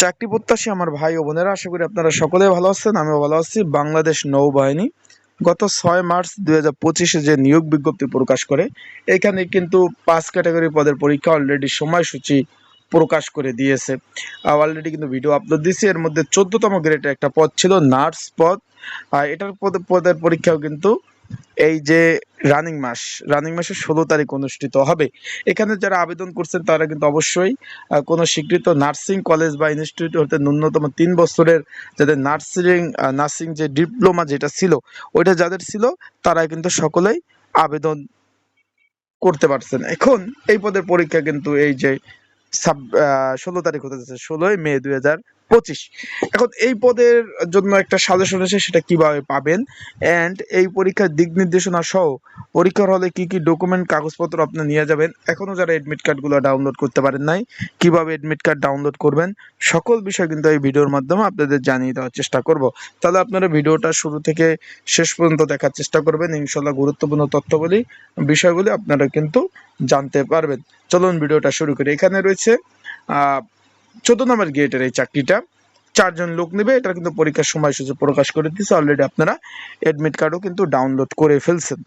চাকরি প্রত্যাশী আমার ভাই ও বোনেরা, আশা করি আপনারা সকলে ভালো আছেন, আমিও ভালো আছি। বাংলাদেশ নৌবাহিনী গত ছয় মার্চ দুই হাজার পঁচিশে যে নিয়োগ বিজ্ঞপ্তি প্রকাশ করে, এখানে কিন্তু পাঁচ ক্যাটাগরি পদের পরীক্ষা অলরেডি সময়সূচি প্রকাশ করে দিয়েছে। অলরেডি কিন্তু ভিডিও আপলোড দিয়েছি। এর মধ্যে চোদ্দতম গ্রেডের একটা পদ ছিল নার্স পদ। আর এটার পদে, পদের পরীক্ষাও কিন্তু এই যে রানিং মাস রানিং মাসের ষোলো তারিখ অনুষ্ঠিত হবে। এখানে যারা আবেদন করছেন, তারা কিন্তু অবশ্যই কোনো স্বীকৃত নার্সিং কলেজ বা ইনস্টিটিউট হতে ন্যূনতম তিন বছরের যাদের নার্সিং নার্সিং যে ডিপ্লোমা যেটা ছিল, ওইটা যাদের ছিল, তারা কিন্তু সকলেই আবেদন করতে পারছেন। এখন এই পদের পরীক্ষা কিন্তু এই যে সাব ষোলো তারিখ হতে যাচ্ছে, ষোলোই মে দুই হাজার পঁচিশ। এখন এই পদের জন্য একটা সাজেশন আছে, সেটা কীভাবে পাবেন? অ্যান্ড এই পরীক্ষার দিক নির্দেশনা সহ পরীক্ষার হলে কি কি ডকুমেন্ট কাগজপত্র আপনি নিয়ে যাবেন? এখনও যারা অ্যাডমিট কার্ডগুলো ডাউনলোড করতে পারেন নাই, কীভাবে অ্যাডমিট কার্ড ডাউনলোড করবেন? সকল বিষয় কিন্তু এই ভিডিওর মাধ্যমে আপনাদের জানিয়ে দেওয়ার চেষ্টা করব। তাহলে আপনারা ভিডিওটা শুরু থেকে শেষ পর্যন্ত দেখার চেষ্টা করবেন। ইনশাল্লাহ গুরুত্বপূর্ণ তথ্যগুলি, বিষয়গুলি আপনারা কিন্তু জানতে পারবেন। চলুন ভিডিওটা শুরু করি। এখানে রয়েছে চোদ্দ নম্বর গেটের এই চাকরিটা। চারজন লোক নেবে এটা কিন্তু পরীক্ষার সময় সময়সূচি প্রকাশ করে দিচ্ছে অলরেডি আপনারা এডমিট কার্ডও কিন্তু ডাউনলোড করে ফেলছেন।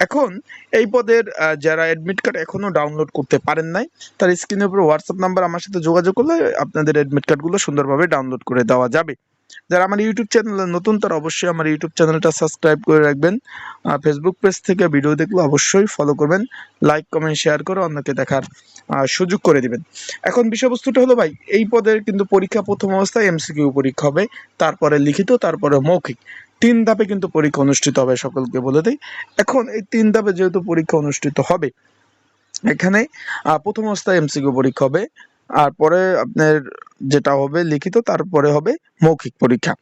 এখন এই পদের যারা অ্যাডমিট কার্ড এখনও ডাউনলোড করতে পারেন নাই, তার স্ক্রিনের উপর হোয়াটসঅ্যাপ নাম্বার আমার সাথে যোগাযোগ করলে আপনাদের অ্যাডমিট কার্ডগুলো সুন্দরভাবে ডাউনলোড করে দেওয়া যাবে। যারা আমার ইউটিউব চ্যানেলে নতুন, তারা অবশ্যই আমার ইউটিউব চ্যানেলটা সাবস্ক্রাইব করে রাখবেন। ফেসবুক পেজ থেকে ভিডিও দেখলে অবশ্যই ফলো করবেন। লাইক কমেন্ট শেয়ার করে অন্যকে দেখার সুযোগ করে দিবেন। এখন বিষয়বস্তুটা হলো ভাই, এই পদের কিন্তু পরীক্ষা প্রথম অবস্থায় এমসিকিউ পরীক্ষা হবে, তারপরে লিখিত, তারপরে মৌখিক। তিন ধাপে কিন্তু পরীক্ষা অনুষ্ঠিত হবে, সকলকে বলে দেই। এখন এই তিন ধাপে যেহেতু পরীক্ষা অনুষ্ঠিত হবে, এখানে প্রথম অবস্থায় এমসিকিউ পরীক্ষা হবে আর পরে আপনার যেটা হবে লিখিত, তারপরে হবে মৌখিক পরীক্ষা।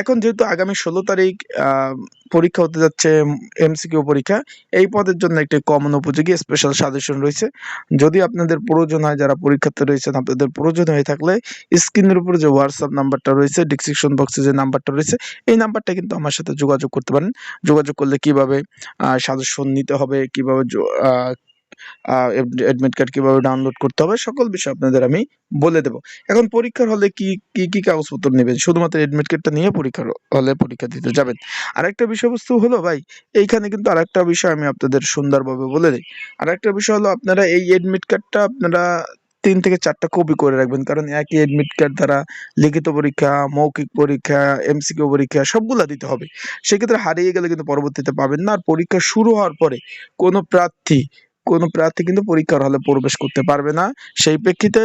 এখন যেহেতু আগামী ষোলো তারিখ পরীক্ষা হতে যাচ্ছে এমসিকিউ পরীক্ষা, এই পদের জন্য একটি কমন উপযোগী স্পেশাল সাজেশন রয়েছে। যদি আপনাদের প্রয়োজন হয়, যারা পরীক্ষার্থী রয়েছেন, আপনাদের প্রয়োজন হয়ে থাকলে স্ক্রিনের উপরে যে হোয়াটসঅ্যাপ নাম্বারটা রয়েছে ডিসক্রিপশন বক্সে যে নাম্বারটা রয়েছে, এই নাম্বারটা কিন্তু আমার সাথে যোগাযোগ করতে পারেন। যোগাযোগ করলে কীভাবে সাজেশন নিতে হবে, কীভাবে অ্যাডমিট কার্ড কীভাবে ডাউনলোড করতে হবে, সকল বিষয় আপনাদের আমি বলে দেব। এখন পরীক্ষার হলে কি কি কি কাগজপত্র নেবেন? শুধুমাত্র অ্যাডমিট কার্ডটা নিয়ে পরীক্ষার হলে পরীক্ষা দিতে যাবেন। আরেকটা বিষয়বস্তু হলো, ভাই, এইখানে কিন্তু আরেকটা বিষয় আমি আপনাদের সুন্দরভাবে বলে দিই। আরেকটা বিষয় হলো, আপনারা এই অ্যাডমিট কার্ডটা আপনারা তিন থেকে চারটা কপি করে রাখবেন। কারণ একই অ্যাডমিট কার্ড দ্বারা লিখিত পরীক্ষা, মৌখিক পরীক্ষা এমসিকিউ পরীক্ষা, সবগুলা দিতে হবে। সেক্ষেত্রে হারিয়ে গেলে কিন্তু পরবর্তীতে পাবেন না। আর পরীক্ষা শুরু হওয়ার পরে কোনো প্রার্থী কোনো প্রার্থী কিন্তু পরীক্ষার হলে প্রবেশ করতে পারবে না। সেই প্রেক্ষিতে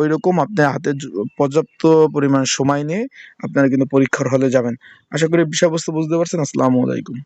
ওই রকম আপনার হাতে পর্যাপ্ত পরিমাণ সময় নিয়ে আপনারা কিন্তু পরীক্ষার হলে যাবেন। আশা করি বিষয়বস্তু বুঝতে পারছেন। আসসালামু আলাইকুম।